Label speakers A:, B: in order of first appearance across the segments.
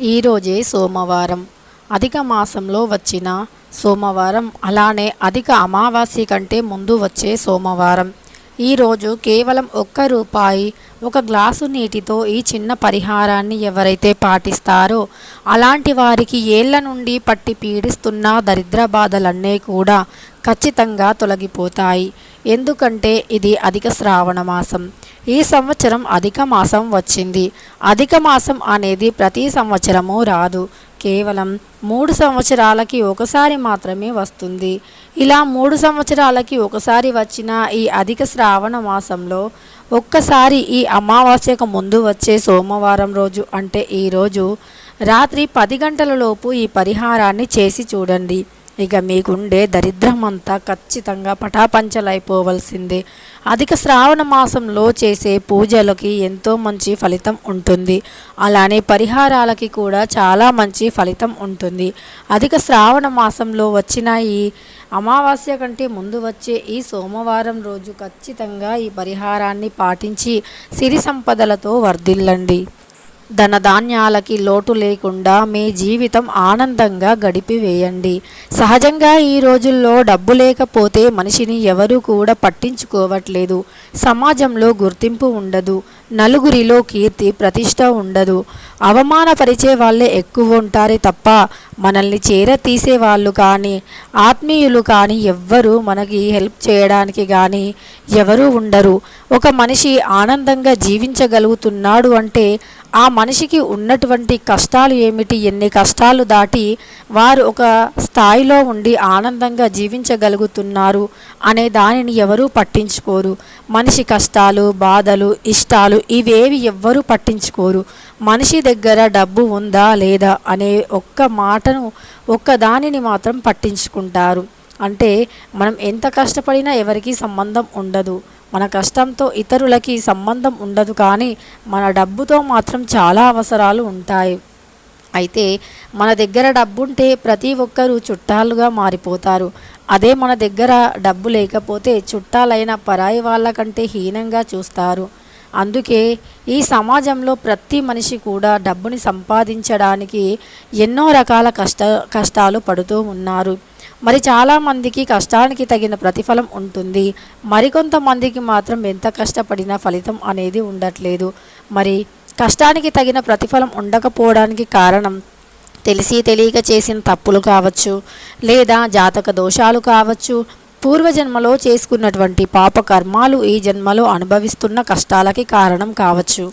A: ఈరోజే సోమవారం. అధిక మాసంలో వచ్చిన సోమవారం అలానే అధిక అమావాస్య కంటే ముందు వచ్చే సోమవారం. ఈరోజు కేవలం ఒక్క రూపాయి ఒక గ్లాసు నీటితో ఈ చిన్న పరిహారాన్ని ఎవరైతే పాటిస్తారో అలాంటి వారికి ఏళ్ళ నుండి పట్టి పీడిస్తున్న దరిద్ర బాధలన్నీ కూడా ఖచ్చితంగా తొలగిపోతాయి. ఎందుకంటే ఇది అధిక శ్రావణ మాసం. ఈ సంవత్సరం అధిక మాసం వచ్చింది. అధిక మాసం అనేది ప్రతి సంవత్సరము రాదు. కేవలం మూడు సంవత్సరాలకి ఒకసారి మాత్రమే వస్తుంది. ఇలా మూడు సంవత్సరాలకి ఒకసారి వచ్చిన ఈ అధిక శ్రావణ మాసంలో ఒక్కసారి ఈ అమావాస్యకు ముందు వచ్చే సోమవారం రోజు అంటే ఈరోజు రాత్రి పది గంటల లోపు ఈ పరిహారాన్ని చేసి చూడండి. ఇక మీకుండే దరిద్రమంతా ఖచ్చితంగా పటాపంచలైపోవలసిందే. అధిక శ్రావణ మాసంలో చేసే పూజలకి ఎంతో మంచి ఫలితం ఉంటుంది. అలానే పరిహారాలకి కూడా చాలా మంచి ఫలితం ఉంటుంది. అధిక శ్రావణ మాసంలో వచ్చిన ఈ అమావాస్య కంటే ముందు వచ్చే ఈ సోమవారం రోజు ఖచ్చితంగా ఈ పరిహారాన్ని పాటించి సిరి సంపదలతో వర్ధిల్లండి. ధనధాన్యాలకి లోటు లేకుండా మీ జీవితం ఆనందంగా గడిపివేయండి. సహజంగా ఈ రోజుల్లో డబ్బు లేకపోతే మనిషిని ఎవరూ కూడా పట్టించుకోవట్లేదు. సమాజంలో గుర్తింపు ఉండదు. నలుగురిలో కీర్తి ప్రతిష్ట ఉండదు. అవమానపరిచే వాళ్ళే ఎక్కువ ఉంటారే తప్ప మనల్ని చేర తీసే వాళ్ళు కానీ ఆత్మీయులు కానీ ఎవ్వరూ మనకి హెల్ప్ చేయడానికి కానీ ఎవరూ ఉండరు. ఒక మనిషి ఆనందంగా జీవించగలుగుతున్నాడు అంటే ఆ మనిషికి ఉన్నటువంటి కష్టాలు ఏమిటి ఎన్ని కష్టాలు దాటి వారు ఒక స్థాయిలో ఉండి ఆనందంగా జీవించగలుగుతున్నారు అనే దానిని ఎవరూ పట్టించుకోరు. మనిషి కష్టాలు బాధలు ఇష్టాలు ఇవేవి ఎవ్వరూ పట్టించుకోరు. మనిషి దగ్గర డబ్బు ఉందా లేదా అనే ఒక్క మాటను ఒక్క దానిని మాత్రం పట్టించుకుంటారు. అంటే మనం ఎంత కష్టపడినా ఎవరికీ సంబంధం ఉండదు. మన కష్టంతో ఇతరులకి సంబంధం ఉండదు కానీ మన డబ్బుతో మాత్రం చాలా అవసరాలు ఉంటాయి. అయితే మన దగ్గర డబ్బుంటే ప్రతి ఒక్కరూ చుట్టాలుగా మారిపోతారు. అదే మన దగ్గర డబ్బు లేకపోతే చుట్టాలైన పరాయి వాళ్ళకంటే హీనంగా చూస్తారు. అందుకే ఈ సమాజంలో ప్రతి మనిషి కూడా డబ్బుని సంపాదించడానికి ఎన్నో రకాల కష్ట కష్టాలు పడుతూ ఉన్నారు. మరి చాలామందికి కష్టానికి తగిన ప్రతిఫలం ఉంటుంది. మరికొంతమందికి మాత్రం ఎంత కష్టపడినా ఫలితం అనేది ఉండట్లేదు. మరి కష్టానికి తగిన ప్రతిఫలం ఉండకపోవడానికి కారణం తెలిసి తెలియక చేసిన తప్పులు కావచ్చు లేదా జాతక దోషాలు కావచ్చు పూర్వజన్మలో చేసుకున్నటువంటి పాప కర్మాలు ఈ జన్మలో అనుభవిస్తున్న కష్టాలకి కారణం కావచ్చు.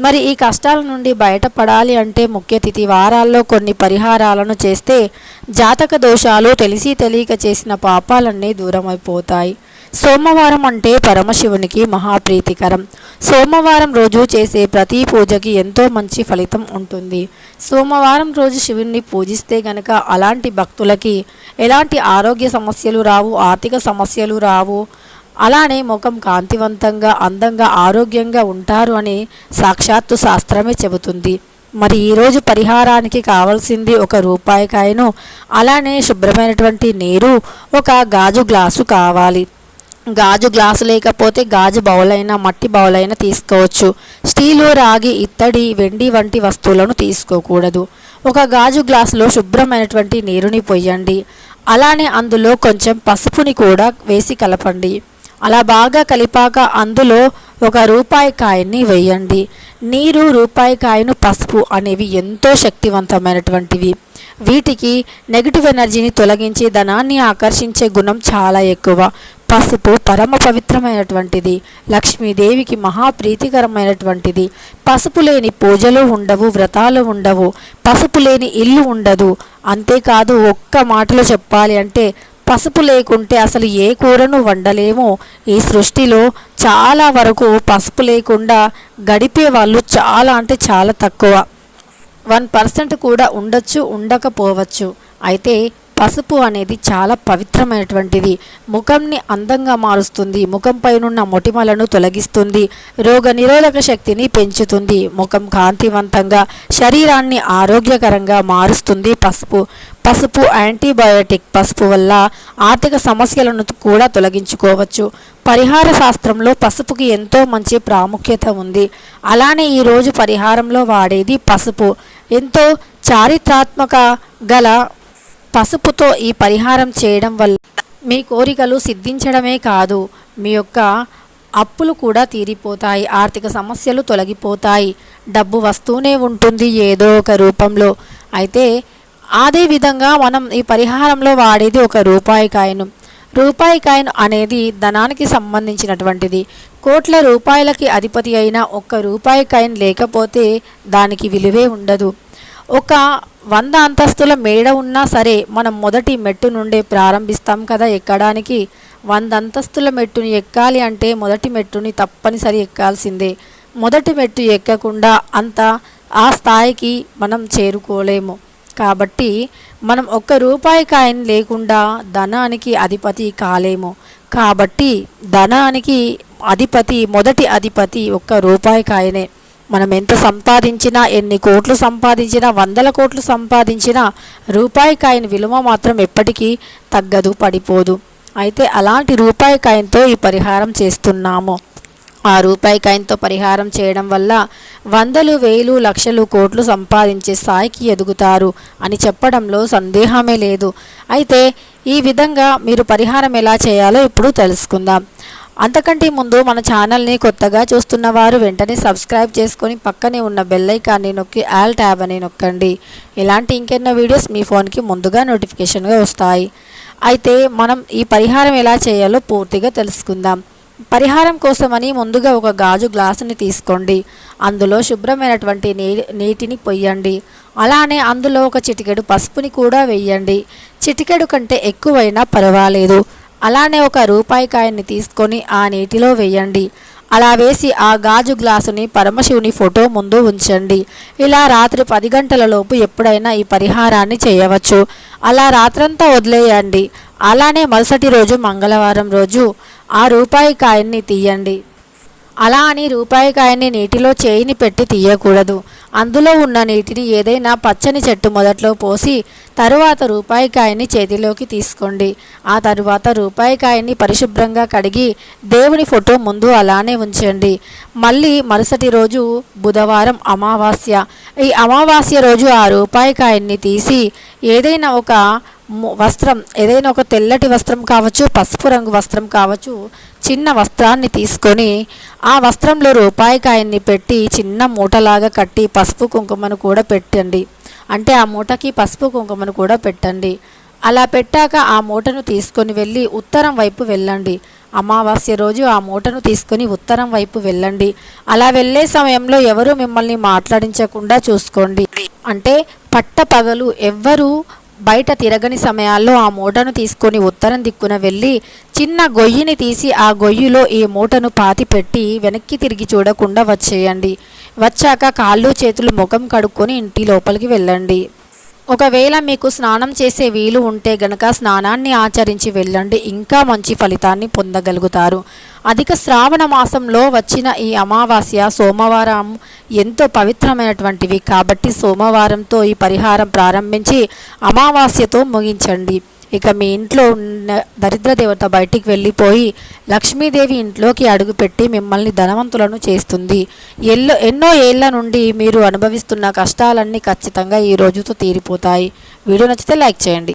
A: మరి ఈ కష్టాల నుండి బయటపడాలి అంటే ముఖ్య తిథి వారాల్లో కొన్ని పరిహారాలను చేస్తే జాతక దోషాలు తెలిసి తెలియక చేసిన పాపాలన్నీ దూరమైపోతాయి. సోమవారం అంటే పరమశివునికి మహాప్రీతికరం. సోమవారం రోజు చేసే ప్రతి పూజకి ఎంతో మంచి ఫలితం ఉంటుంది. సోమవారం రోజు శివుణ్ణి పూజిస్తే గనక అలాంటి భక్తులకి ఎలాంటి ఆరోగ్య సమస్యలు రావు ఆర్థిక సమస్యలు రావు అలానే ముఖం కాంతివంతంగా అందంగా ఆరోగ్యంగా ఉంటారు అని సాక్షాత్తు శాస్త్రమే చెబుతుంది. మరి ఈరోజు పరిహారానికి కావాల్సింది ఒక రూపాయికాయను అలానే శుభ్రమైనటువంటి నీరు ఒక గాజు గ్లాసు కావాలి. గాజు గ్లాసు లేకపోతే గాజు బౌలైనా మట్టి బౌలైనా తీసుకోవచ్చు. స్టీలు రాగి ఇత్తడి వెండి వంటి వస్తువులను తీసుకోకూడదు. ఒక గాజు గ్లాసులో శుభ్రమైనటువంటి నీరుని పొయ్యండి. అలానే అందులో కొంచెం పసుపుని కూడా వేసి కలపండి. అలా బాగా కలిపాక అందులో ఒక రూపాయి కాయని వేయండి. నీరు రూపాయి కాయను పసుపు అనేవి ఎంతో శక్తివంతమైనటువంటివి. వీటికి నెగిటివ్ ఎనర్జీని తొలగించి ధనాన్ని ఆకర్షించే గుణం చాలా ఎక్కువ. పసుపు పరమ పవిత్రమైనటువంటిది. లక్ష్మీదేవికి మహాప్రీతికరమైనటువంటిది పసుపు లేని పూజలు ఉండవు వ్రతాలు ఉండవు. పసుపు లేని ఇల్లు ఉండదు. అంతేకాదు ఒక్క మాటలో చెప్పాలి అంటే పసుపు లేకుంటే అసలు ఏ కూరను వండలేమో. ఈ సృష్టిలో చాలా వరకు పసుపు లేకుండా గడిపే వాళ్ళు చాలా అంటే చాలా తక్కువ. వన్ పర్సెంట్ కూడా ఉండొచ్చు ఉండకపోవచ్చు. అయితే పసుపు అనేది చాలా పవిత్రమైనటువంటిది. ముఖంని అందంగా మారుస్తుంది. ముఖం పైనున్న మొటిమలను తొలగిస్తుంది. రోగ నిరోధక శక్తిని పెంచుతుంది. ముఖం కాంతివంతంగా శరీరాన్ని ఆరోగ్యకరంగా మారుస్తుంది పసుపు. పసుపు యాంటీబయోటిక్ పసుపు వల్ల ఆర్థిక సమస్యలను కూడా తొలగించుకోవచ్చు. పరిహార శాస్త్రంలో పసుపుకి ఎంతో మంచి ప్రాముఖ్యత ఉంది. అలానే ఈరోజు పరిహారంలో వాడేది పసుపు. ఎంతో చారిత్రాత్మక గల పసుపుతో ఈ పరిహారం చేయడం వల్ల మీ కోరికలు సిద్ధించడమే కాదు మీ యొక్క అప్పులు కూడా తీరిపోతాయి ఆర్థిక సమస్యలు తొలగిపోతాయి. డబ్బు వస్తూనే ఉంటుంది ఏదో ఒక రూపంలో. అయితే అదే విధంగా మనం ఈ పరిహారంలో వాడేది ఒక రూపాయి కాయను. రూపాయి కాయిన్ అనేది ధనానికి సంబంధించినటువంటిది. కోట్ల రూపాయలకి అధిపతి అయిన ఒక్క రూపాయి కాయిన్ లేకపోతే దానికి విలువే ఉండదు. ఒక వంద అంతస్తుల మేడ ఉన్నా సరే మనం మొదటి మెట్టు నుండే ప్రారంభిస్తాం కదా ఎక్కడానికి? వంద అంతస్తుల మెట్టుని ఎక్కాలి అంటే మొదటి మెట్టుని తప్పనిసరి ఎక్కాల్సిందే. మొదటి మెట్టు ఎక్కకుండా అంత ఆ స్థాయికి మనం చేరుకోలేము. కాబట్టి మనం ఒక్క రూపాయి కాయిన్ లేకుండా ధనానికి అధిపతి కాలేము. కాబట్టి ధనానికి అధిపతి మొదటి అధిపతి ఒక్క రూపాయి కాయనే. మనం ఎంత సంపాదించినా ఎన్ని కోట్లు సంపాదించినా వందల కోట్లు సంపాదించినా రూపాయి కాయిన్ విలువ మాత్రం ఎప్పటికీ తగ్గదు పడిపోదు. అయితే అలాంటి రూపాయి కాయిన్తో ఈ పరిహారం చేస్తున్నాము. ఆ రూపాయి కాయంతో పరిహారం చేయడం వల్ల వందలు వేలు లక్షలు కోట్లు సంపాదించే స్థాయికి ఎదుగుతారు అని చెప్పడంలో సందేహమే లేదు. అయితే ఈ విధంగా మీరు పరిహారం ఎలా చేయాలో ఇప్పుడు తెలుసుకుందాం. అంతకంటే ముందు మన ఛానల్ని కొత్తగా చూస్తున్న వారు వెంటనే సబ్స్క్రైబ్ చేసుకొని పక్కనే ఉన్న బెల్లైకాన్ని నొక్కి ఆల్ ట్యాబ్ అని నొక్కండి. ఇలాంటి ఇంకెన్నో వీడియోస్ మీ ఫోన్కి ముందుగా నోటిఫికేషన్గా వస్తాయి. అయితే మనం ఈ పరిహారం ఎలా చేయాలో పూర్తిగా తెలుసుకుందాం. పరిహారం కోసమని ముందుగా ఒక గాజు గ్లాసుని తీసుకోండి. అందులో శుభ్రమైనటువంటి నీ నీటిని పొయ్యండి. అలానే అందులో ఒక చిటికెడు పసుపుని కూడా వెయ్యండి చిటికెడు కంటే ఎక్కువైనా పర్వాలేదు. అలానే ఒక రూపాయి కాయని తీసుకొని ఆ నీటిలో వేయండి. అలా వేసి ఆ గాజు గ్లాసుని పరమశివుని ఫోటో ముందు ఉంచండి. ఇలా రాత్రి పది గంటల లోపు ఎప్పుడైనా ఈ పరిహారాన్ని చేయవచ్చు. అలా రాత్రంతా వదిలేయండి. అలానే మరుసటి రోజు మంగళవారం రోజు ఆ రూపాయి కాయన్ని తీయండి. అలా అని రూపాయి కాయని నీటిలో చేయిని పెట్టి తీయకూడదు. అందులో ఉన్న నీటిని ఏదైనా పచ్చని చెట్టు మొదట్లో పోసి తరువాత రూపాయి కాయని చేతిలోకి తీసుకోండి. ఆ తరువాత రూపాయి కాయని పరిశుభ్రంగా కడిగి దేవుని ఫోటో ముందు అలానే ఉంచండి. మళ్ళీ మరుసటి రోజు బుధవారం అమావాస్య. ఈ అమావాస్య రోజు ఆ రూపాయి కాయన్ని తీసి ఏదైనా ఒక వస్త్రం ఏదైనా ఒక తెల్లటి వస్త్రం కావచ్చు పసుపు రంగు వస్త్రం కావచ్చు చిన్న వస్త్రాన్ని తీసుకొని ఆ వస్త్రంలో రూపాయి కాయన్ని పెట్టి చిన్న మూటలాగా కట్టి పసుపు కుంకుమను కూడా పెట్టండి. అంటే ఆ మూటకి పసుపు కుంకుమను కూడా పెట్టండి. అలా పెట్టాక ఆ మూటను తీసుకొని వెళ్ళి ఉత్తరం వైపు వెళ్ళండి. అమావాస్య రోజు ఆ మూటను తీసుకొని ఉత్తరం వైపు వెళ్ళండి. అలా వెళ్ళే సమయంలో ఎవరు మిమ్మల్ని మాట్లాడించకుండా చూసుకోండి. అంటే పట్ట పగలు ఎవ్వరూ బయట తిరగని సమయాల్లో ఆ మూటను తీసుకొని ఉత్తరం దిక్కున వెళ్ళి చిన్న గొయ్యిని తీసి ఆ గొయ్యిలో ఈ మూటను పాతి పెట్టి వెనక్కి తిరిగి చూడకుండా వచ్చేయండి. వచ్చాక కాళ్ళు చేతులు ముఖం కడుక్కొని ఇంటి లోపలికి వెళ్ళండి. ఒకవేళ మీకు స్నానం చేసే వీలు ఉంటే గనక స్నానాన్ని ఆచరించి వెళ్ళండి. ఇంకా మంచి ఫలితాన్ని పొందగలుగుతారు. అధిక శ్రావణ మాసంలో వచ్చిన ఈ అమావాస్య సోమవారం ఎంతో పవిత్రమైనటువంటివి. కాబట్టి సోమవారంతో ఈ పరిహారం ప్రారంభించి అమావాస్యతో ముగించండి. ఇక మీ ఇంట్లో ఉన్న దరిద్ర దేవత బయటికి వెళ్ళిపోయి లక్ష్మీదేవి ఇంట్లోకి అడుగుపెట్టి మిమ్మల్ని ధనవంతులను చేస్తుంది. ఎల్లో ఎన్నో ఏళ్ళ నుండి మీరు అనుభవిస్తున్న కష్టాలన్నీ ఖచ్చితంగా ఈ రోజుతో తీరిపోతాయి. వీడియో నచ్చితే లైక్ చేయండి.